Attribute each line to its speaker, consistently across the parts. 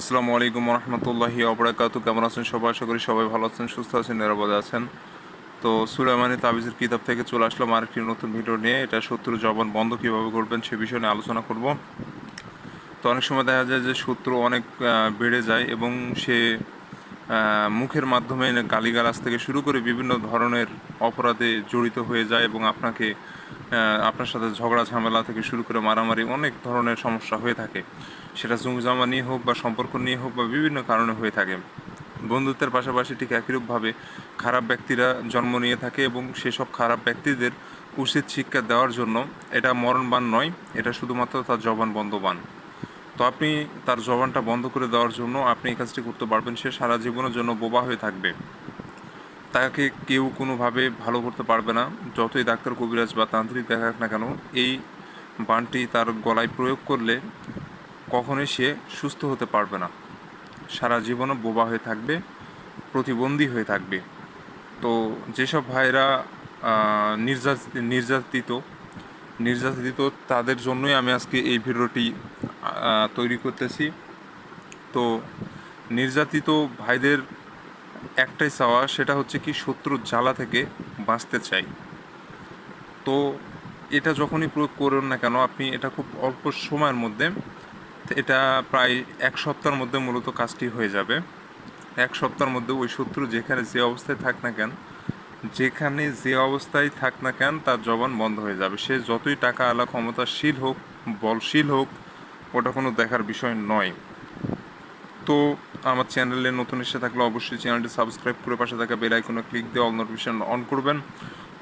Speaker 1: আসসালামু আলাইকুম রহমতুল্লাহি অবরাকাত কেমন আছেন সবাই? আশা করি সবাই ভালো আছেন, সুস্থ আছেন, নিরাপদে আছেন। তো সুলাইমানি তাবিজের কিতাব থেকে চলে আসলাম আরেকটি নতুন ভিডিও নিয়ে। এটা শত্রু জবান বন্ধ কীভাবে করবেন সে বিষয়ে নিয়ে আলোচনা করব। তো অনেক সময় দেখা যায় যে শত্রু অনেক বেড়ে যায় এবং সে মুখের মাধ্যমে গালিগালাজ থেকে শুরু করে বিভিন্ন ধরনের অপরাধে জড়িত হয়ে যায় এবং আপনাকে আপনার সাথে ঝগড়া, ঝামেলা থেকে শুরু করে মারামারি অনেক ধরনের সমস্যা হয়ে থাকে। সেটা জমা নিয়ে হোক বা সম্পর্ক নিয়ে হোক বা বিভিন্ন কারণে হয়ে থাকে। বন্ধুত্বের পাশাপাশি ঠিক একইরূপভাবে খারাপ ব্যক্তিরা জন্ম নিয়ে থাকে এবং সেসব খারাপ ব্যক্তিদের উচিত শিক্ষা দেওয়ার জন্য এটা মরণবান নয়, এটা শুধুমাত্র তার জবান বন্ধবান। তো আপনি তার জবানটা বন্ধ করে দেওয়ার জন্য আপনি এই কাজটি করতে পারবেন, সে সারা জীবনের জন্য বোবা হয়ে থাকবে। তাকে কেউ কোনোভাবে ভালো করতে পারবে না। যতই ডাক্তার কবিরাজ বা তান্ত্রিক দেখাক না কেন, এই বানটি তার গলায় প্রয়োগ করলে কখনোই সে সুস্থ হতে পারবে না। সারা জীবনও বোবা হয়ে থাকবে, প্রতিবন্ধী হয়ে থাকবে। তো যেসব ভাইরা নির্যাতিত নির্যাতিত নির্যাতিত তাদের জন্যই আমি আজকে এই ভিডিওটি তৈরি করতেছি। তো নির্যাতিত ভাইদের একটাই চাওয়া, সেটা হচ্ছে কি শত্রুর জ্বালা থেকে বাঁচতে চাই। তো এটা যখনই প্রয়োগ করুন না কেন, আপনি এটা খুব অল্প সময়ের মধ্যে, এটা প্রায় এক সপ্তাহের মধ্যে মূলত কাজটি হয়ে যাবে। এক সপ্তাহের মধ্যে ওই শত্রু যেখানে যে অবস্থায় থাক না কেন, যেখানে যে অবস্থায় থাক না কেন, তার জবান বন্ধ হয়ে যাবে। সে যতই টাকা আলা ক্ষমতাশীল হোক, বলশীল হোক, ওটা কোনো দেখার বিষয় নয়। তো আমার চ্যানেলে নতুন এসে থাকলে অবশ্যই চ্যানেলটি সাবস্ক্রাইব করে পাশে থাকা বেল আইকনে ক্লিক দিয়ে অল নোটিফিকেশন অন করবেন।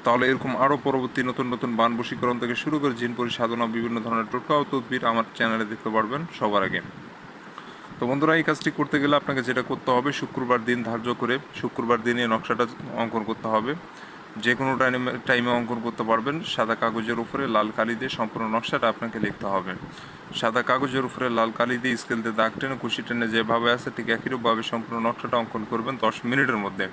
Speaker 1: তাহলে এরকম আরও পরবর্তী নতুন নতুন বান বশীকরণ থেকে শুরু করে জিনপুরি সাধনা বিভিন্ন ধরনের টোটকা ও তদবির আমার চ্যানেলে দেখতে পারবেন সবার আগে। তো বন্ধুরা, এই কাজটি করতে গেলে আপনাকে যেটা করতে হবে, শুক্রবার দিন ধার্য করে শুক্রবার দিনে নকশাটা অঙ্কন করতে হবে। যে কোনো টাইমে টাইমে অঙ্কন করতে পারবেন। সাদা কাগজের উপরে, লাল কালি দিয়ে সম্পূর্ণ নকশাটা আপনাকে লিখতে হবে। সাদা কাগজের উপরে লাল কালি দিয়ে স্কেল দিয়ে দাগ টেনে, কুশি টেনে যেভাবে আছে, ঠিক একইরূপভাবে সম্পূর্ণ নকশাটা অঙ্কন করবেন দশ মিনিটের মধ্যে।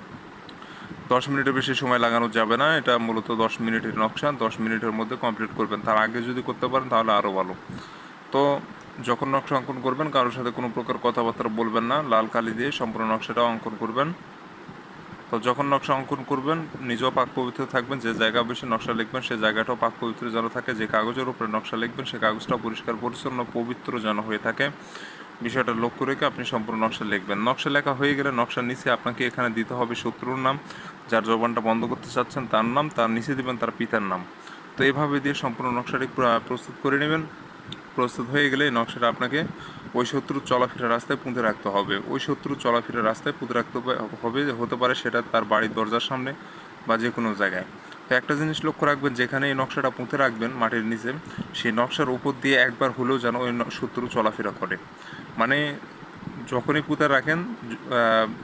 Speaker 1: দশ মিনিটের বেশি সময় লাগানো যাবে না, এটা মূলত দশ মিনিটের নকশা, দশ মিনিটের মধ্যে কমপ্লিট করবেন। তার আগে যদি করতে পারেন, তাহলে আরও ভালো। তো যখন নকশা অঙ্কন করবেন, কারোর সাথে কোনো প্রকার কথাবার্তা বলবেন না, লাল কালি দিয়ে সম্পূর্ণ নকশাটা অঙ্কন করবেন। তো যখন নকশা অঙ্কন করবেন, নিজেও পাক পবিত্র থাকবেন, যে জায়গা বেশি নকশা লিখবেন, সেই জায়গাটাও পাক পবিত্র যেন থাকে, যে কাগজের উপরে নকশা লিখবেন সেই কাগজটাও পরিষ্কার, পরিচ্ছন্ন, পবিত্র যেন হয়ে থাকে। বিষয়টা লক্ষ্য রেখে আপনি সম্পূর্ণ নকশা লিখবেন। নকশা লেখা হয়ে গেলে নকশার নিচে আপনাকে এখানে দিতে হবে শত্রুর নাম, যার জবানটা বন্ধ করতে চাচ্ছেন তার নাম, তার নিচে দিবেন তার পিতার নাম। তো এভাবে দিয়ে সম্পূর্ণ নকশাটি পুরা- প্রস্তুত করে নেবেন। প্রস্তুত হয়ে গেলে নকশাটা আপনাকে ওই শত্রুর চলাফেরা রাস্তায় পুঁতে রাখতে হবে। ওই শত্রুর চলাফেরা রাস্তায় পুঁতে রাখতে হবে- হতে পারে সেটা তার বাড়ির দরজার সামনে বা যে কোনো জায়গায়। তো একটা জিনিস লক্ষ্য রাখবেন, যেখানে এই নকশাটা পুঁতে রাখবেন মাটির নিচে, সেই নকশার উপর দিয়ে একবার হলেও যেন ওই শত্রু চলাফেরা করে। মানে যখনই পুঁতে রাখেন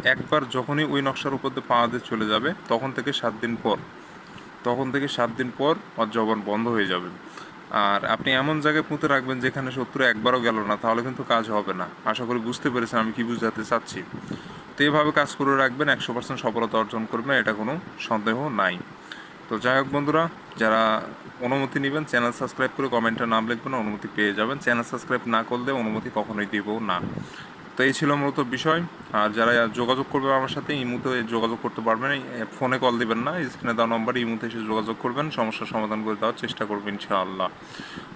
Speaker 1: একবার যখনই ওই নকশার উপর দিয়ে পা দিয়ে চলে যাবে, তখন থেকে সাত দিন পর, তখন থেকে সাত দিন পর ওর জবান বন্ধ হয়ে যাবে। আর আপনি এমন জায়গায় পুঁতে রাখবেন যেখানে শত্রু একবারও গেল না, তাহলে কিন্তু কাজ হবে না। আশা করি বুঝতে পেরেছেন আমি কি বুঝাতে চাচ্ছি। তো এভাবে কাজ করে রাখবেন, একশো পার্সেন্ট সফলতা অর্জন করবেন, এটা কোনো সন্দেহ নাই। তো যাই হোক বন্ধুরা, যারা অনুমতি নেবেন, চ্যানেল সাবস্ক্রাইব করে কমেন্টে নাম লিখবেন, অনুমতি পেয়ে যাবেন। চ্যানেল সাবস্ক্রাইব না করলে অনুমতি কখনোই দিব না। তো এই ছিল মূলত বিষয়। আর যারা যোগাযোগ করবে আমার সাথে, এই মুহূর্তে যোগাযোগ করতে পারবেন ফোনে কল দিবেন না, স্ক্রিনে দেওয়া নম্বর এই মুহূর্তে এসে যোগাযোগ করবেন। সমস্যার সমাধান করে দেওয়ার চেষ্টা করবেন ইনশাআল্লাহ।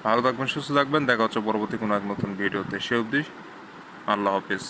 Speaker 1: ভালো থাকবেন, সুস্থ থাকবেন। দেখা হচ্ছে পরবর্তী কোনো এক নতুন ভিডিওতে। সে অবধি আল্লাহ হাফিজ।